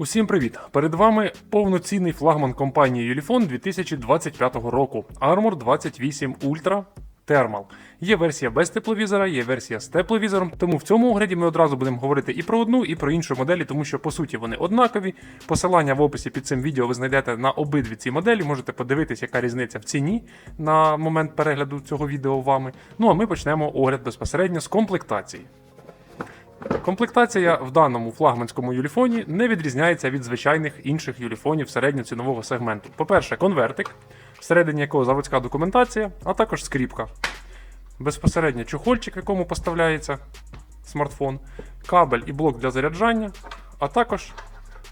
Усім привіт! Перед вами повноцінний флагман компанії Ulefone 2025 року Armor 28 Ultra Thermal. Є версія без тепловізора, є версія з тепловізором. Тому в цьому огляді ми одразу будемо говорити і про одну, і про іншу моделі, тому що по суті вони однакові. Посилання в описі під цим відео ви знайдете на обидві ці моделі. Можете подивитись, яка різниця в ціні на момент перегляду цього відео вами. Ну а ми почнемо огляд безпосередньо з комплектації. Комплектація в даному флагманському юліфоні не відрізняється від звичайних інших юліфонів середньоцінового сегменту. По-перше, конвертик, всередині якого заводська документація, а також скріпка. Безпосередньо чохольчик, в якому поставляється смартфон, кабель і блок для заряджання, а також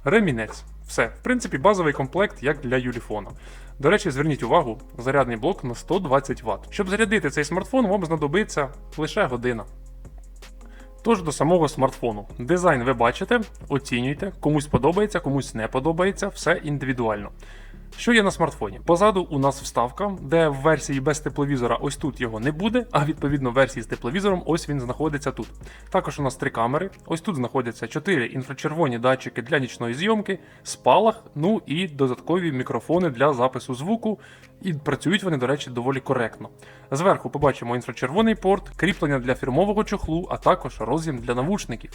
ремінець. Все, в принципі, базовий комплект, як для юліфона. До речі, зверніть увагу, зарядний блок на 120 Вт. Щоб зарядити цей смартфон, вам знадобиться лише година. Тож до самого смартфону. Дизайн ви бачите, оцінюйте, комусь подобається, комусь не подобається, все індивідуально. Що є на смартфоні? Позаду у нас вставка, де в версії без тепловізора ось тут його не буде, а відповідно в версії з тепловізором ось він знаходиться тут. Також у нас три камери. Ось тут знаходяться чотири інфрачервоні датчики для нічної зйомки, спалах, ну і додаткові мікрофони для запису звуку. І працюють вони, до речі, доволі коректно. Зверху побачимо інфрачервоний порт, кріплення для фірмового чохлу, а також роз'єм для навушників.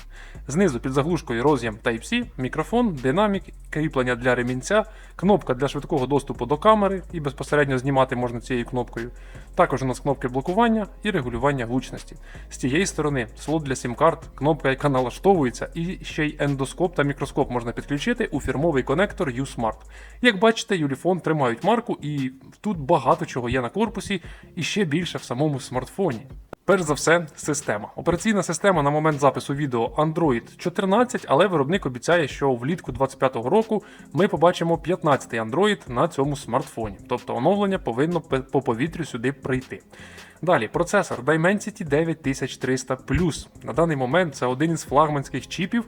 Знизу під заглушкою роз'єм Type-C, мікрофон, динамік, кріплення для ремінця, кнопка для швидкого доступу до камери і безпосередньо знімати можна цією кнопкою. Також у нас кнопки блокування і регулювання гучності. З тієї сторони слот для сім-карт, кнопка, яка налаштовується, і ще й ендоскоп та мікроскоп можна підключити у фірмовий конектор U-Smart. Як бачите, Юліфон тримають марку, і тут багато чого є на корпусі, і ще більше в самому смартфоні. Перш за все, система. Операційна система на момент запису відео Android 14, але виробник обіцяє, що влітку 2025 року ми побачимо 15-й Android на цьому смартфоні. Тобто оновлення повинно по повітрю сюди прийти. Далі, процесор Dimensity 9300 На даний момент це один із флагманських чіпів.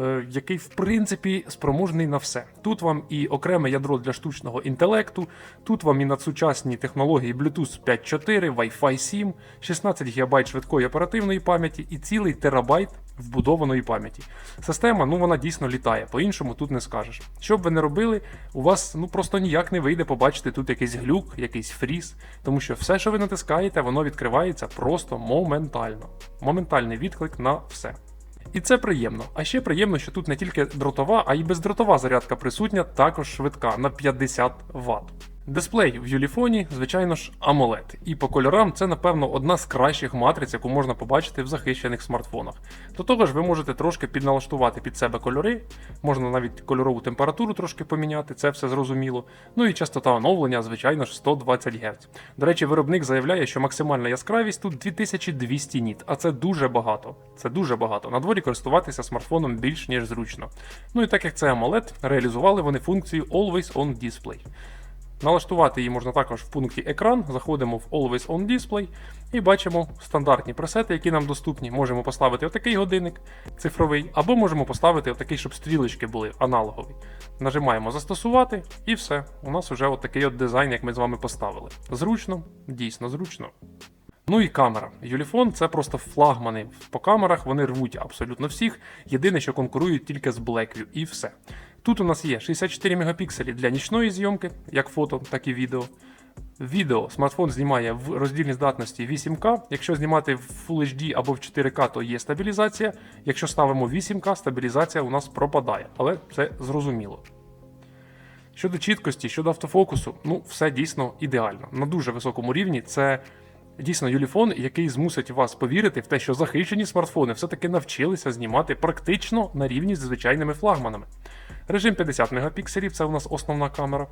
Е, який в принципі спроможний на все. Тут вам і окреме ядро для штучного інтелекту, тут вам і надсучасні технології Bluetooth 5.4, Wi-Fi 7, 16 ГБ швидкої оперативної пам'яті і цілий терабайт вбудованої пам'яті. Система, ну вона дійсно літає, по-іншому тут не скажеш. Що б ви не робили, у вас ну просто ніяк не вийде побачити тут якийсь глюк, якийсь фріз, тому що все, що ви натискаєте, воно відкривається просто моментально. Моментальний відклик на все. І це приємно. А ще приємно, що тут не тільки дротова, а й бездротова зарядка присутня, також швидка на 50 Вт. Дисплей в Юліфоні, звичайно ж, AMOLED. І по кольорам це, напевно, одна з кращих матриць, яку можна побачити в захищених смартфонах. До того ж, ви можете трошки підналаштувати під себе кольори, можна навіть кольорову температуру трошки поміняти, це все зрозуміло. Ну і частота оновлення, звичайно ж, 120 Гц. До речі, виробник заявляє, що максимальна яскравість тут 2200 ніт, а це дуже багато. Це дуже багато. На дворі користуватися смартфоном більш ніж зручно. Ну і так як це AMOLED, реалізували вони функцію Always On Display. Налаштувати її можна також в пункті екран. Заходимо в Always On Display і бачимо стандартні пресети, які нам доступні. Можемо поставити отакий годинник цифровий, або можемо поставити отакий, щоб стрілочки були аналогові. Нажимаємо застосувати, і все. У нас вже отакий от дизайн, як ми з вами поставили. Зручно, дійсно зручно. Ну і камера. Юліфон це просто флагмани. По камерах вони рвуть абсолютно всіх. Єдине, що конкурують тільки з Blackview, і все. Тут у нас є 64 мегапікселі для нічної зйомки, як фото, так і відео. Відео смартфон знімає в роздільній здатності 8К. Якщо знімати в Full HD або в 4К, то є стабілізація. Якщо ставимо 8К, стабілізація у нас пропадає, але це зрозуміло. Щодо чіткості, щодо автофокусу, ну все дійсно ідеально. На дуже високому рівні це дійсно юліфон, який змусить вас повірити в те, що захищені смартфони все-таки навчилися знімати практично на рівні з звичайними флагманами. Режим 50 мегапікселів це у нас основна камера.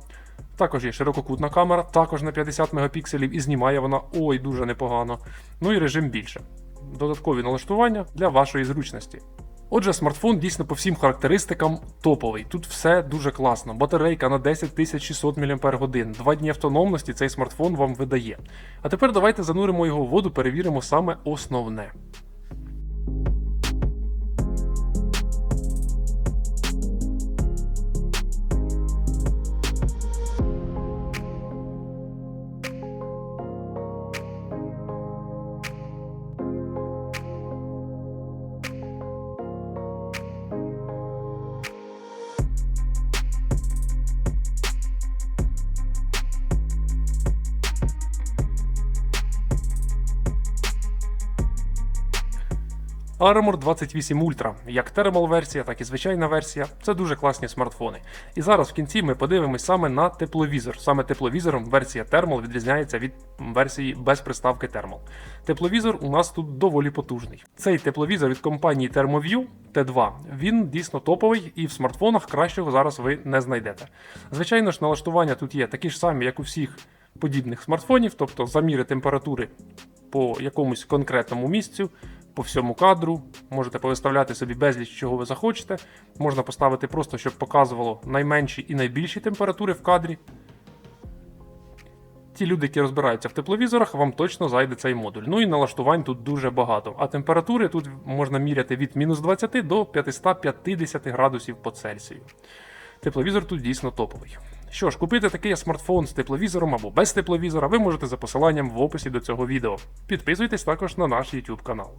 Також є ширококутна камера, також на 50 мегапікселів і знімає вона ой дуже непогано. Ну і режим більше. Додаткові налаштування для вашої зручності. Отже, смартфон дійсно по всім характеристикам топовий. Тут все дуже класно. Батарейка на 10600 мАч. Два дні автономності цей смартфон вам видає. А тепер давайте зануримо його в воду, перевіримо саме основне. Armor 28 Ultra, як термал версія, так і звичайна версія. Це дуже класні смартфони. І зараз в кінці ми подивимось саме на тепловізор. Саме тепловізором версія Thermal відрізняється від версії без приставки Thermal. Тепловізор у нас тут доволі потужний. Цей тепловізор від компанії ThermoView T2, він дійсно топовий і в смартфонах кращого зараз ви не знайдете. Звичайно ж, налаштування тут є такі ж самі, як у всіх подібних смартфонів, тобто заміри температури по якомусь конкретному місцю, по всьому кадру. Можете повиставляти собі безліч, чого ви захочете. Можна поставити просто, щоб показувало найменші і найбільші температури в кадрі. Ті люди, які розбираються в тепловізорах, вам точно зайде цей модуль. Ну і налаштувань тут дуже багато. А температури тут можна міряти від мінус 20 до 550 градусів по Цельсію. Тепловізор тут дійсно топовий. Що ж, купити такий смартфон з тепловізором або без тепловізора ви можете за посиланням в описі до цього відео. Підписуйтесь також на наш YouTube канал.